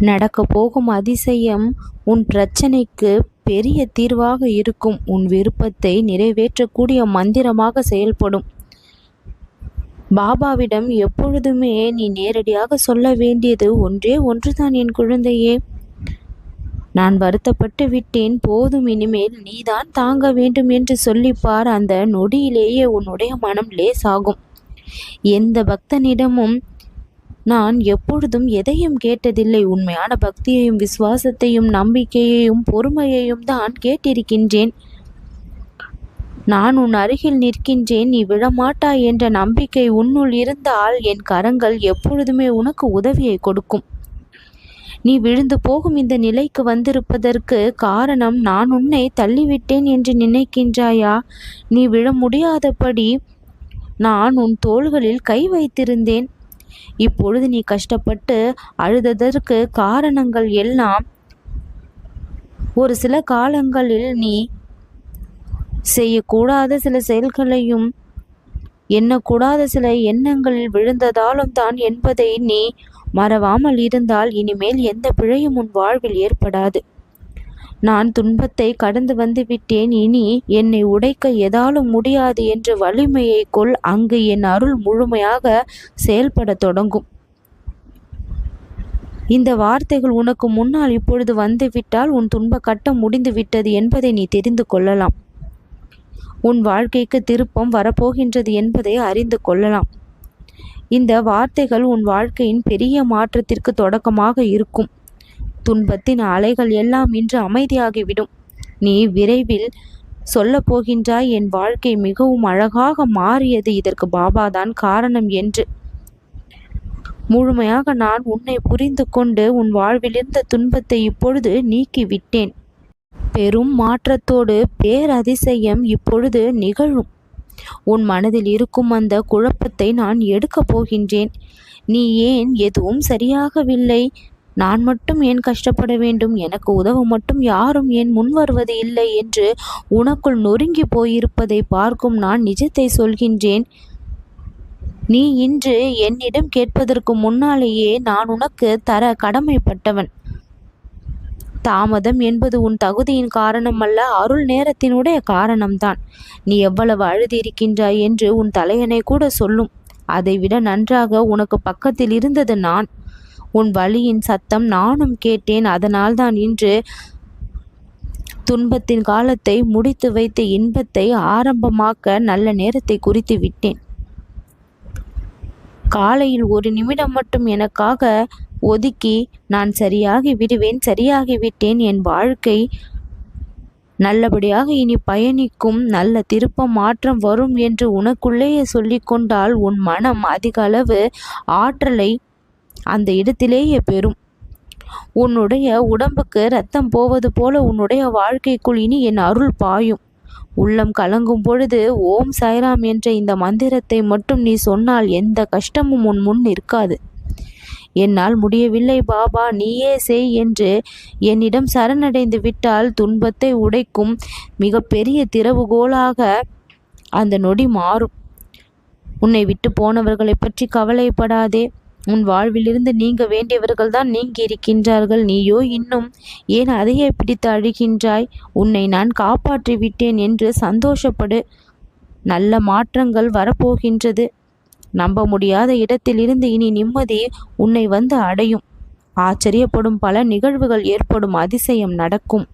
நடக்க போகும் அதிசயம் உன் பிரச்சனைக்கு பெரிய தீர்வாக இருக்கும். உன் விருப்பத்தை நிறைவேற்றக்கூடிய மந்திரமாக செயல்படும். பாபாவிடம் எப்பொழுதுமே நீ நேரடியாக சொல்ல வேண்டியது ஒன்றே ஒன்றுதான் என் குழந்தையே. நான் வருத்தப்பட்டு விட்டேன். போதும் இனிமேல் நீதான் தாங்க வேண்டும் என்று சொல்லிப்பார். அந்த நொடியிலேயே உன்னுடைய மனம் லேசாகும். எந்த பக்தனிடமும் நான் எப்பொழுதும் எதையும் கேட்டதில்லை. உண்மையான பக்தியையும் விசுவாசத்தையும் நம்பிக்கையையும் பொறுமையையும் தான் கேட்டிருக்கின்றேன். நான் உன் அருகில் நிற்கின்றேன். நீ விழமாட்டாய் என்ற நம்பிக்கை உன்னுள் இருந்தால் என் கரங்கள் எப்பொழுதுமே உனக்கு உதவியை கொடுக்கும். நீ விழுந்து போகும் இந்த நிலைக்கு வந்திருப்பதற்கு காரணம் நான் உன்னை தள்ளிவிட்டேன் என்று நினைக்கின்றாயா? நீ விழ முடியாதபடி நான் உன் தோள்களில் கை வைத்திருந்தேன். இப்பொழுது நீ கஷ்டப்பட்டு அழுததற்கு காரணங்கள் எல்லாம் ஒரு சில காலங்களில் நீ செய்யக்கூடாத சில செயல்களையும் எண்ணக்கூடாத சில எண்ணங்களில் விழுந்ததாலும் தான் என்பதை நீ மறவாமல் இருந்தால் இனிமேல் எந்த பிழையும் உன் வாழ்வில் ஏற்படாது. நான் துன்பத்தை கடந்து வந்து விட்டேன். இனி என்னை உடைக்க எதாலும் முடியாது என்ற வலிமையை கொள் அங்கு என் அருள் முழுமையாக செயல்பட தொடங்கும். இந்த வார்த்தைகள் உனக்கு முன்னால் இப்பொழுது வந்துவிட்டால் உன் துன்ப கட்டம் முடிந்து விட்டது என்பதை நீ தெரிந்து கொள்ளலாம். உன் வாழ்க்கைக்கு திருப்பம் வரப்போகின்றது என்பதை அறிந்து கொள்ளலாம். இந்த வார்த்தைகள் உன் வாழ்க்கையின் பெரிய மாற்றத்திற்கு தொடக்கமாக இருக்கும். துன்பத்தின் அலைகள் எல்லாம் இன்று அமைதியாகிவிடும். நீ விரைவில் சொல்ல போகின்றாய் என் வாழ்க்கை மிகவும் அழகாக மாறியது இதற்கு பாபாதான் காரணம் என்று. முழுமையாக நான் உன்னை புரிந்து கொண்டு உன் வாழ்விலிருந்த துன்பத்தை இப்பொழுது நீக்கிவிட்டேன். பெரும் மாற்றத்தோடு பேரதிசயம் இப்பொழுது நிகழும். உன் மனதில் இருக்கும் அந்த குழப்பத்தை நான் எடுக்கப் போகின்றேன். நீ ஏன் எதுவும் சரியாகவில்லை? நான் மட்டும் ஏன் கஷ்டப்பட வேண்டும்? எனக்கு உதவ மட்டும் யாரும் ஏன் முன் வருவது இல்லை என்று உனக்குள் நொறுங்கி போயிருப்பதை பார்க்கும் நான் நிஜத்தை சொல்கின்றேன். நீ இன்று என்னிடம் கேட்பதற்கு முன்னாலேயே நான் உனக்கு தர கடமைப்பட்டவன். தாமதம் என்பது உன் தகுதியின் காரணமல்ல அருள் நேரத்தினுடைய காரணம்தான். நீ எவ்வளவு அழுதியிருக்கின்றாய் என்று உன் தலையனை கூட சொல்லும். அதைவிட நன்றாக உனக்கு பக்கத்தில் இருந்தது நான். உன் வழியின் சத்தம் நானும் கேட்டேன். அதனால்தான் இன்று துன்பத்தின் காலத்தை முடித்து வைத்த இன்பத்தை ஆரம்பமாக்க நல்ல நேரத்தை குறித்து விட்டேன். காலையில் ஒரு நிமிடம் மட்டும் எனக்காக ஒதுக்கி நான் சரியாகி விடுவேன் சரியாகி விட்டேன். என் வாழ்க்கை நல்லபடியாக இனி பயணிக்கும் நல்ல திருப்பம் மாற்றம் வரும் என்று உனக்குள்ளேயே சொல்லிக்கொண்டால் உன் மனம் அதிக அளவு ஆற்றலை அந்த இடத்திலேயே பெறும். உன்னுடைய உடம்புக்கு ரத்தம் போவது போல உன்னுடைய வாழ்க்கைக்குள் இனி என் அருள் பாயும். உள்ளம் கலங்கும் பொழுது ஓம் சாய்ராம் என்ற இந்த மந்திரத்தை மட்டும் நீ சொன்னால் எந்த கஷ்டமும் உன் முன் இருக்காது என்னால் முடியவில்லை பாபா நீயே செய் என்று என்னிடம் சரணடைந்து விட்டால் துன்பத்தை உடைக்கும் மிக பெரிய திறவுகோலாக அந்த நொடி மாறும். உன்னை விட்டு போனவர்களை பற்றி கவலைப்படாதே. உன் வாழ்விலிருந்து நீங்க வேண்டியவர்கள் தான் நீங்கி இருக்கின்றார்கள் நீயோ இன்னும் ஏன் அதையே பிடித்து அழுகின்றாய்? உன்னை நான் காப்பாற்றி விட்டேன் என்று சந்தோஷப்படு. நல்ல மாற்றங்கள் வரப்போகின்றது. நம்ப முடியாத இடத்திலிருந்து இனி நிம்மதி உன்னை வந்து அடையும். ஆச்சரியப்படும் பல நிகழ்வுகள் ஏற்படும் அதிசயம் நடக்கும்.